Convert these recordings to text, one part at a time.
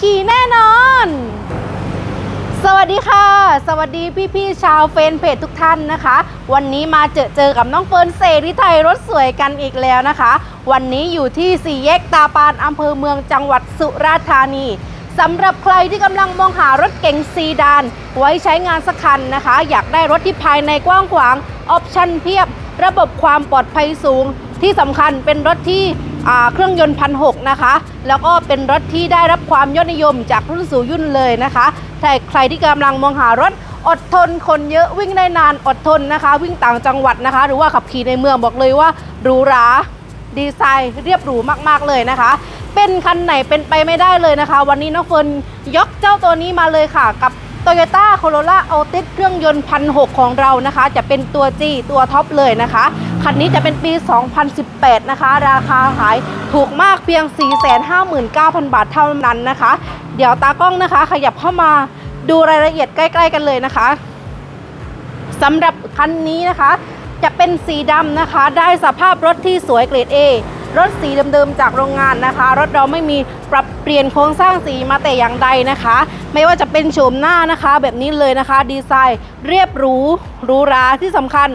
ขี่แน่นอน สวัสดีค่ะ สวัสดีพี่ๆชาวเฟนเพจทุกท่านนะคะ วันนี้มาเจอเจอกับน้องเฟิร์นเสรีไทยรถสวยกันอีกแล้วนะคะ วันนี้อยู่ที่สี่แยกตาปานอำเภอเมืองจังหวัดสุราษฎร์ธานีสำหรับใครที่กำลังมองหารถเก๋งซีดาน ไว้ใช้งานสักคันนะคะ อยากได้รถที่ภายในกว้างขวางออปชั่นเพียบ ระบบความปลอดภัยสูง ที่สำคัญเป็นรถที่ เครื่องยนต์พันหนะคะ แล้วก็เป็นรถที่ได้รับความยอดนิยมจากรุ่นสู่ยุ่นเลยนะคะแต่ใครที่กำลังมองหารถอดทนคนเยอะวิ่งได้นานอดทนนะคะ วิ่งต่างจังหวัดนะคะ หรือว่าขับขี่ในเมืองบอกเลยว่าหรูหราดีไซน์เรียบหรูมากๆเลยนะคะ เป็นคันไหนเป็นไปไม่ได้เลยนะคะ วันนี้น้องเฟิร์นยกเจ้าตัวนี้มาเลยค่ะ กับ Toyota Corolla Altis เครื่องยนต์พันหของเรานะคะ จะเป็นตัว G ตัวท็อปเลยนะคะ คันนี้จะเป็นปี 2018 นะคะ ราคาขายถูกมากเพียง 459,000 บาทเท่านั้นนะคะ เดี๋ยวตากล้องนะคะ ขยับเข้ามาดูรายละเอียดใกล้ ๆ กันเลยนะคะสำหรับคันนี้นะคะ จะเป็นสีดำนะคะ ได้สภาพรถที่สวยเกรด A รถสีเดิมๆจากโรงงานนะคะ รถเราไม่มีปรับเปลี่ยนโครงสร้างสีมาแต่อย่างใดนะคะ ไม่ว่าจะเป็นโฉมหน้านะคะ แบบนี้เลยนะคะ ดีไซน์เรียบหรูหรูหราที่สำคัญ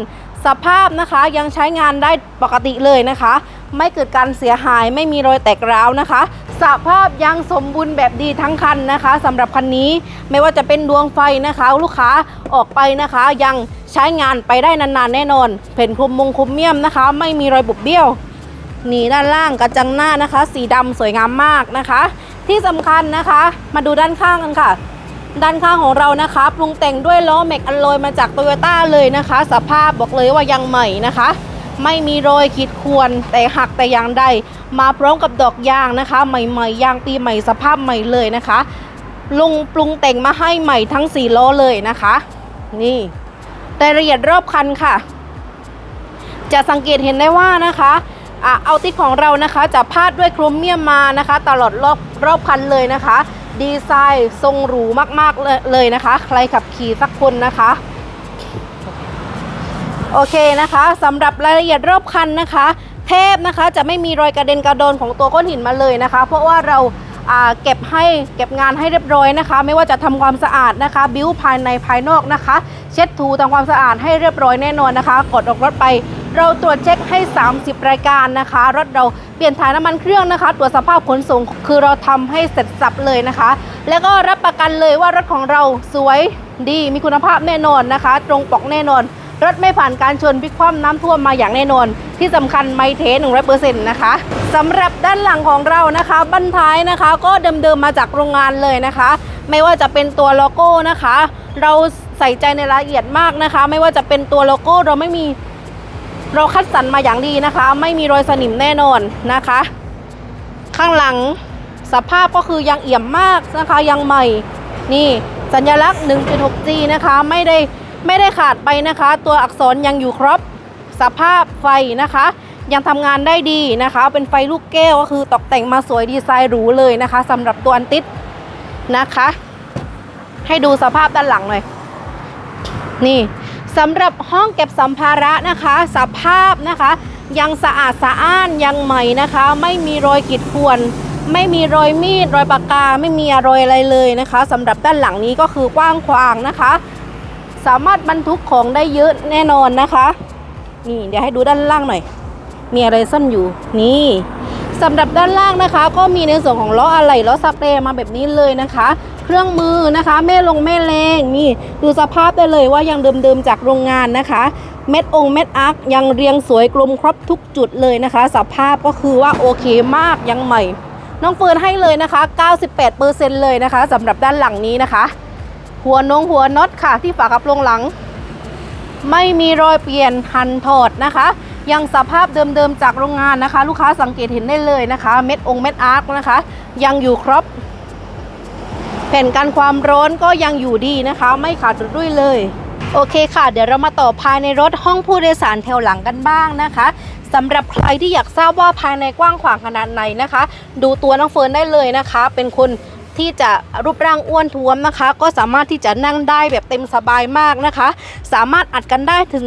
สภาพนะคะยังใช้งานได้ปกติเลยนะคะ ไม่เกิดการเสียหายไม่มีรอยแตกร้าวนะคะ สภาพยังสมบูรณ์แบบดีทั้งคันนะคะสำหรับคันนี้ไม่ว่าจะเป็นดวงไฟนะคะ ลูกค้าออกไปนะคะ ยังใช้งานไปได้นานๆแน่นอนเพ่นคลุมมงคลุมเมี่ยมนะคะ ไม่มีรอยบุบเบี้ยวนี่ด้านล่างกระจังหน้านะคะ สีดำสวยงามมากนะคะ ที่สำคัญนะคะ มาดูด้านข้างกันค่ะ ด้านข้างของเรานะคะ ปรุงแต่งด้วยล้อแม็กอลลอยมาจากโตโยต้าเลยนะคะ สภาพบอกเลยว่ายังใหม่นะคะ ไม่มีรอยขีดข่วนแต่หักแต่อย่างใด มาพร้อมกับดอกยางนะคะ ใหม่ๆยางปีใหม่สภาพใหม่เลยนะคะ ลุงปรุงแต่งมาให้ใหม่ทั้ง4ล้อเลยนะคะ นี่รายละเอียดรอบคันค่ะ จะสังเกตเห็นได้ว่านะคะอะเอาติดของเรานะคะจะพาดด้วยโครเมียมมานะคะ ตลอดรอบรอบคันเลยนะคะ ดีไซน์ทรงหรูมากๆเลยเลยนะคะ ใครขับขี่สักคนนะคะโอเคนะคะสำหรับรายละเอียดรอบคันนะคะแทบนะคะจะไม่มีรอยกระเด็นกระโดนของตัวก้อนหินมาเลยนะคะ เพราะว่าเราเก็บให้เก็บงานให้เรียบร้อยนะคะ ไม่ว่าจะทำความสะอาดนะคะ บิ้วภายในภายนอกนะคะ เช็ดถูทำความสะอาดให้เรียบร้อยแน่นอนนะคะ กดออกรถไป เราตรวจเช็คให้ 30 รายการนะคะ รถเราเปลี่ยนถ่ายน้ำมันเครื่องนะคะ ตรวจสภาพขนส่งคือเราทำให้เสร็จสับเลยนะคะ แล้วก็รับประกันเลยว่ารถของเราสวยดีมีคุณภาพแน่นอนนะคะ ตรงปกแน่นอน รถไม่ผ่านการชนพิกคว่ำน้ำท่วมมาอย่างแน่นอน ที่สำคัญไม่เทหนึ่งร้อยเปอร์เซ็นต์นะคะสำหรับด้านหลังของเรานะคะ บั้นท้ายนะคะ ก็เดิมๆมาจากโรงงานเลยนะคะ ไม่ว่าจะเป็นตัวโลโก้นะคะ เราใส่ใจในรายละเอียดมากนะคะ ไม่ว่าจะเป็นตัวโลโก้เราไม่มี เราคัดสรรมาอย่างดีนะคะ ไม่มีรอยสนิมแน่นอนนะคะ ข้างหลังสภาพก็คือยังเอี่ยมมากนะคะยังใหม่ นี่สัญลักษณ์ 1.6G นะคะไม่ได้ไม่ได้ขาดไปนะคะ ตัวอักษรยังอยู่ครบสภาพไฟนะคะ ยังทำงานได้ดีนะคะ เป็นไฟลูกแก้วก็คือตกแต่งมาสวยดีไซน์หรูเลยนะคะสำหรับตัวอันติดนะคะ ให้ดูสภาพด้านหลังหน่อยนี่ สำหรับห้องเก็บสัมภาระนะคะ สภาพนะคะ ยังสะอาดสะอ้านยังใหม่นะคะ ไม่มีรอยขีดข่วนไม่มีรอยมีดรอยปากกาไม่มีรอยอะไรเลยนะคะสำหรับด้านหลังนี้ก็คือกว้างขวางนะคะ สามารถบรรทุกของได้เยอะแน่นอนนะคะ นี่เดี๋ยวให้ดูด้านล่างหน่อย มีอะไรซ่อนอยู่นี่ สำหรับด้านล่างนะคะ ก็มีในส่วนของล้ออะไหล่ล้อสเปรย์มาแบบนี้เลยนะคะ เครื่องมือนะคะแม่ลงแม่แรงนี่ดูสภาพได้เลยว่ายังเดิมๆจากโรงงานนะคะ เม็ดองเม็ดอาร์คยังเรียงสวยกลมครบทุกจุดเลยนะคะ สภาพก็คือว่าโอเคมากยังใหม่ น้องเฟิร์นให้เลยนะคะ 98%เลยนะคะสำหรับด้านหลังนี้นะคะ หัวนงหัวน็อตค่ะที่ฝากระโปรงหลัง ไม่มีรอยเปลี่ยนหันถอดนะคะ ยังสภาพเดิมๆจากโรงงานนะคะ ลูกค้าสังเกตเห็นได้เลยนะคะ เม็ดองเม็ดอาร์คนะคะ ยังอยู่ครบ แผ่นกันความร้อนก็ยังอยู่ดีนะคะ ไม่ขาดรุ่ยเลย โอเคค่ะ เดี๋ยวเรามาต่อภายในรถห้องผู้โดยสารแถวหลังกันบ้างนะคะสำหรับใครที่อยากทราบว่าภายในกว้างขวางขนาดไหนนะคะ ดูตัวน้องเฟิร์นได้เลยนะคะ เป็นคน ที่จะรูปร่างอ้วนท้วมนะคะ ก็สามารถที่จะนั่งได้แบบเต็มสบายมากนะคะ สามารถอัดกันได้ถึง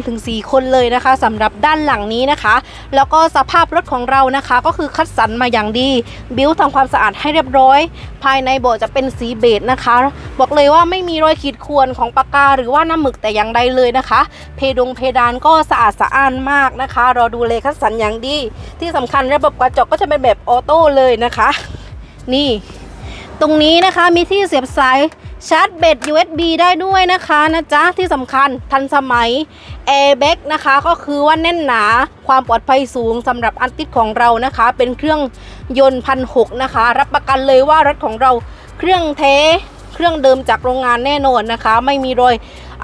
3-4 คนเลยนะคะสำหรับด้านหลังนี้นะคะ แล้วก็สภาพรถของเรานะคะ ก็คือคัดสรรมาอย่างดี บิวทำความสะอาดให้เรียบร้อย ภายในเบาะจะเป็นสีเบจนะคะ บอกเลยว่าไม่มีรอยขีดข่วนของปากกาหรือว่าน้ำหมึกแต่อย่างใดเลยนะคะ เพดงเพดานก็สะอาดสะอ้านมากนะคะ เราดูเลยคัดสรรอย่างดี ที่สำคัญระบบกระจกก็จะเป็นแบบออโต้เลยนะคะ นี่ ตรงนี้นะคะมีที่เสียบสายชาร์จแบต USB ได้ด้วยนะคะนะจ๊ะที่สำคัญทันสมัย Airbag นะคะก็คือว่าแน่นหนาความปลอดภัยสูงสำหรับอันติดของเรานะคะ เป็นเครื่องยนต์พันหกนะคะ รับประกันเลยว่ารถของเราเครื่องเทเครื่องเดิมจากโรงงานแน่นอนนะคะ ไม่มีรอย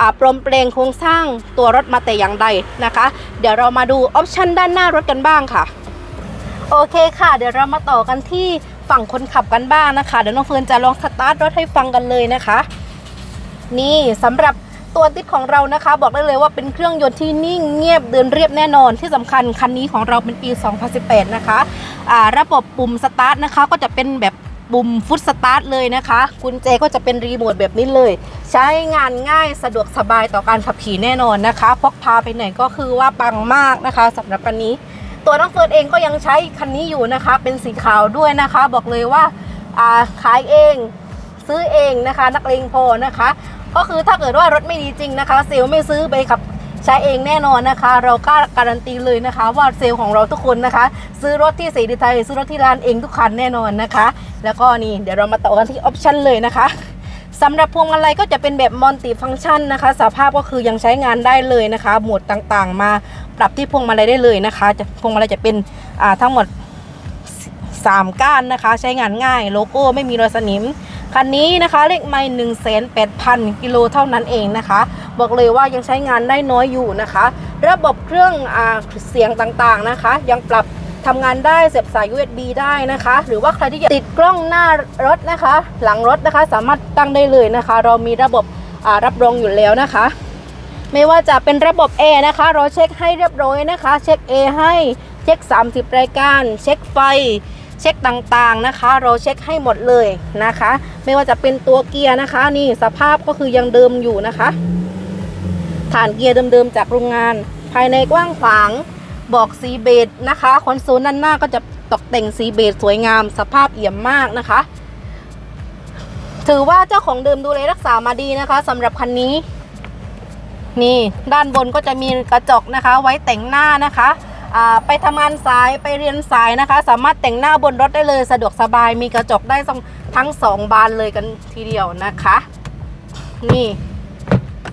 อปลอมแปลงโครงสร้างตัวรถมาแต่อย่างใดนะคะ เดี๋ยวเรามาดูออปชันด้านหน้ารถกันบ้างค่ะโอเคค่ะ เดี๋ยวเรามาต่อกันที่ ฝั่งคนขับกันบ้างนะคะ เดี๋ยวน้องเฟิร์นจะลองสตาร์ทรถให้ฟังกันเลยนะคะ นี่สำหรับตัวติดของเรานะคะ บอกได้เลยว่าเป็นเครื่องยนต์ที่นิ่งเงียบเดินเรียบแน่นอนที่สำคัญคันนี้ของเราเป็นปี 2018 นะคะอ่าระบบปุ่มสตาร์ทนะคะก็จะเป็นแบบปุ่มฟุตสตาร์ทเลยนะคะกุญแจก็จะเป็นรีโมทแบบนี้เลย ใช้งานง่ายสะดวกสบายต่อการขับขี่แน่นอนนะคะ พกพาไปไหนก็คือว่าปังมากนะคะสำหรับคันนี้ ตัวน้องเฟิร์นเองก็ยังใช้คันนี้อยู่นะคะ เป็นสีขาวด้วยนะคะ บอกเลยว่าาขายเองซื้อเองนะคะ นักเลงพอนะคะ ก็คือถ้าเกิดว่ารถไม่ดีจริงนะคะ เซลไม่ซื้อไปขับใช้เองแน่นอนนะคะ เรากล้าการันตีเลยนะคะ ว่าเซลล์ของเราทุกคนนะคะ ซื้อรถที่สีดีไทยซื้อรถที่ร้านเองทุกคันแน่นอนนะคะ แล้วก็นี่เดี๋ยวเรามาต่อกันที่ออปชันเลยนะคะ สำหรับพวงมาลัยก็จะเป็นแบบมัลติฟังก์ชันนะคะ สภาพก็คือยังใช้งานได้เลยนะคะ หมวดต่างๆ มาปรับที่พวงมาลัยได้เลยนะคะจะพวงมาลัยจะเป็นทั้งหมด 3 ก้านนะคะ ใช้งานง่ายโลโก้ไม่มีรอยสนิมคันนี้นะคะเลขไม่1 8 0 0 0กิโลเท่านั้นเองนะคะ บอกเลยว่ายังใช้งานได้น้อยอยู่นะคะ ระบบเครื่องอเสียงต่างๆนะคะ ยังปรับ ทำงานได้เสียบสาย USB ได้นะคะ หรือว่าใครที่อยากติดกล้องหน้ารถนะคะ หลังรถนะคะ สามารถตั้งได้เลยนะคะ เรามีระบบรับรองอยู่แล้วนะคะ ไม่ว่าจะเป็นระบบ A นะคะ เราเช็คให้เรียบร้อยนะคะ เช็ค A ให้เช็ค 30 รายการ เช็คไฟเช็คต่างๆนะคะ เราเช็คให้หมดเลยนะคะ ไม่ว่าจะเป็นตัวเกียร์นะคะ นี่สภาพก็คือยังเดิมอยู่นะคะ ฐานเกียร์เดิมๆจากโรงงาน ภายในกว้างขวาง บอกสีเบจนะคะคอนโซลด้านหน้าก็จะตกแต่งสีเบจสวยงาม สภาพเอี่ยมมากนะคะ ถือว่าเจ้าของเดิมดูแลรักษามาดีนะคะสำหรับคันนี้ นี่ด้านบนก็จะมีกระจกนะคะ ไว้แต่งหน้านะคะไปทำงานสายไปเรียนสายนะคะ สามารถแต่งหน้าบนรถได้เลยสะดวกสบายมีกระจกได้ทั้งทั้งสองบานเลยกันทีเดียวนะคะ นี่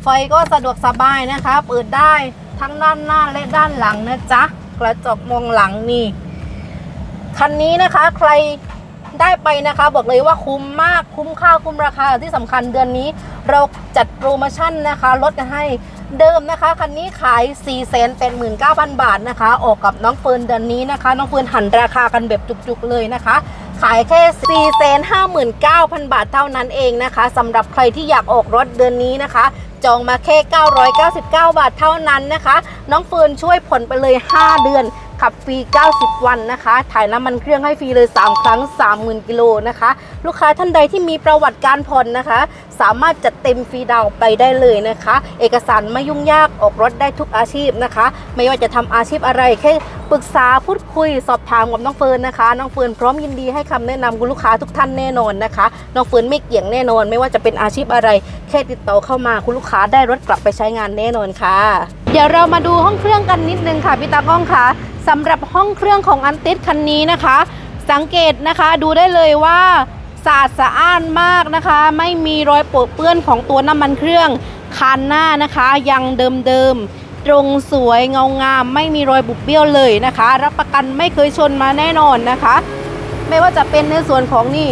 ไฟก็สะดวกสบายนะคะ เปิดได้ ทั้งด้านหน้าและด้านหลังนะจ๊ะกระจกมองหลังนี่คันนี้นะคะใครได้ไปนะคะ บอกเลยว่าคุ้มมากคุ้มค่าคุ้มราคาที่สำคัญเดือนนี้ เราจัดโปรโมชั่นนะคะลดกันให้เดิมนะคะ คันนี้ขาย 4 8 9 0 0 0 บาทนะคะ ออกกับน้องเฟิร์นเดือนนี้นะคะ น้องเฟิร์นหันราคากันแบบจุกๆเลยนะคะ ขายแค่ 459,000 บาทเท่านั้นเองนะคะสำหรับใครที่อยากออกรถเดือนนี้นะคะ จองมาแค่ 999 บาทเท่านั้นนะคะ น้องเฟิร์นช่วยผ่อนไปเลย 5 เดือน ขับฟรี 90 วันนะคะ ถ่ายน้ำมันเครื่องให้ฟรีเลย 3 ครั้ง 30,000 กิโลนะคะ ลูกค้าท่านใดที่มีประวัติการผ่อนนะคะ สามารถจัดเต็มฟรีดาวไปได้เลยนะคะ เอกสารไม่ยุ่งยากออกรถได้ทุกอาชีพนะคะ ไม่ว่าจะทำอาชีพอะไรแค่ปรึกษาพูดคุยสอบถามกับน้องเฟิร์นนะคะ น้องเฟิร์นพร้อมยินดีให้คำแนะนำคุณลูกค้าทุกท่านแน่นอนนะคะ น้องเฟิร์นไม่เกี่ยงแน่นอน ไม่ว่าจะเป็นอาชีพอะไร แค่ติดต่อเข้ามาคุณลูกค้าได้รถกลับไปใช้งานแน่นอนค่ะ เดี๋ยวเรามาดูห้องเครื่องกันนิดนึงค่ะพี่ตากล้องค่ะ สำหรับห้องเครื่องของอันติสคันนี้นะคะ สังเกตนะคะดูได้เลยว่าสะอาดสะอ้านมากนะคะ ไม่มีรอยปเปื้อนของตัวน้ำมันเครื่องคันหน้านะคะยังเดิมๆตรงสวยเงางาม ไม่มีรอยบุบเบี้ยวเลยนะคะ รับประกันไม่เคยชนมาแน่นอนนะคะ ไม่ว่าจะเป็นในส่วนของนี่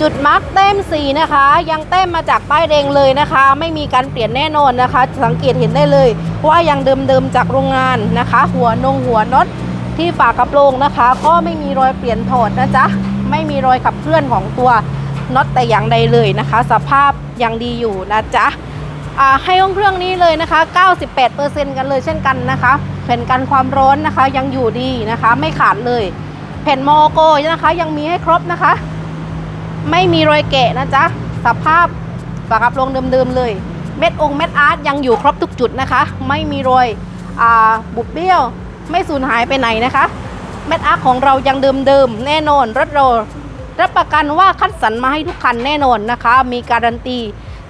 จุดมาร์กแต้มสีนะคะ ยังแต้มมาจากป้ายแดงเลยนะคะ ไม่มีการเปลี่ยนแน่นอนนะคะ สังเกตเห็นได้เลยว่ายังเดิมๆจากโรงงานนะคะ หัวนงหัวน็อตที่ฝากระโปรงนะคะ ก็ไม่มีรอยเปลี่ยนถอดนะจ๊ะไม่มีรอยขับเคลื่อนของตัวน็อตแต่อย่างใดเลยนะคะ สภาพยังดีอยู่นะจ๊ะให้ห้องเครื่องนี้เลยนะคะ 98%กันเลยเช่นกันนะคะแผ่นกันความร้อนนะคะยังอยู่ดีนะคะ ไม่ขาดเลย แผ่นโมโกนะคะ ยังมีให้ครบนะคะ ไม่มีรอยแกะนะจ๊ะ สภาพฝากระโปรงเดิมๆเลย เม็ดองค์เม็ดอาร์ตยังอยู่ครบทุกจุดนะคะ ไม่มีรอยอบุบเบี้ยว ไม่สูญหายไปไหนนะคะ เม็ดอาร์ตของเรายังเดิมๆแน่นอนรถเรารับประกันว่าคัดสรรมาให้ทุกคันแน่นอนนะคะ มีการันตี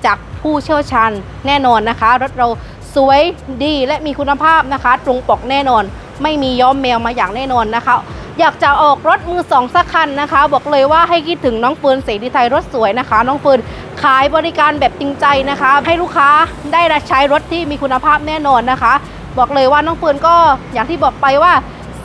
จากผู้เชี่ยวชาญแน่นอนนะคะ รถเราสวยดีและมีคุณภาพนะคะ ตรงปกแน่นอน ไม่มีย้อมแมวมาอย่างแน่นอนนะคะ อยากจะออกรถมือสองสักคันนะคะ บอกเลยว่าให้คิดถึงน้องเฟิร์นเสรีไทยรถสวยนะคะ น้องเฟิร์นขายบริการแบบจริงใจนะคะ ให้ลูกค้าได้ใช้รถที่มีคุณภาพแน่นอนนะคะ บอกเลยว่าน้องเฟิร์นก็อย่างที่บอกไปว่า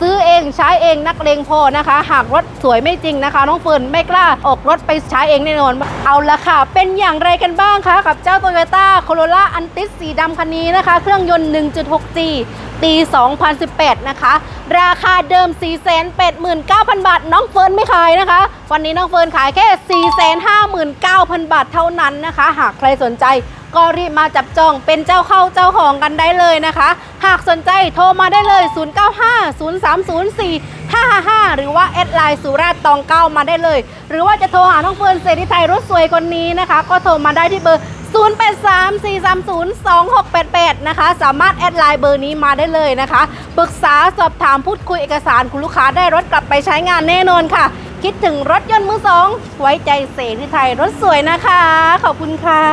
ซื้อเองใช้เองนักเลงพอนะคะ หากรถสวยไม่จริงนะคะ น้องเฟิร์นไม่กล้าออกรถไปใช้เองแน่นอน เอาละค่ะ เป็นอย่างไรกันบ้างคะ กับเจ้า Toyota Corolla Antis สีดำคันนี้นะคะ เครื่องยนต์ 1.6G ปี 2018 นะคะ ราคาเดิม 489,000 บาท น้องเฟิร์นไม่ขายนะคะ วันนี้น้องเฟิร์นขายแค่ 459,000 บาทเท่านั้นนะคะ หากใครสนใจ ก็รีบมาจับจองเป็นเจ้าเข้าเจ้าของกันได้เลยนะคะ หากสนใจโทรมาได้เลย 0950304555 หรือว่าแอดไลน์สุราษฎร์ตองเก้ามาได้เลย หรือว่าจะโทรหาน้องเฟิร์นเสรีไทยรถสวยคนนี้นะคะ ก็โทรมาได้ที่เบอร์0834302688 นะคะ สามารถแอดไลน์เบอร์นี้มาได้เลยนะคะปรึกษาสอบถามพูดคุยเอกสารคุณลูกค้าได้รถกลับไปใช้งานแน่นอนค่ะ คิดถึงรถยนต์มือสอง ไว้ใจเสรีไทยรถสวยนะคะ ขอบคุณค่ะ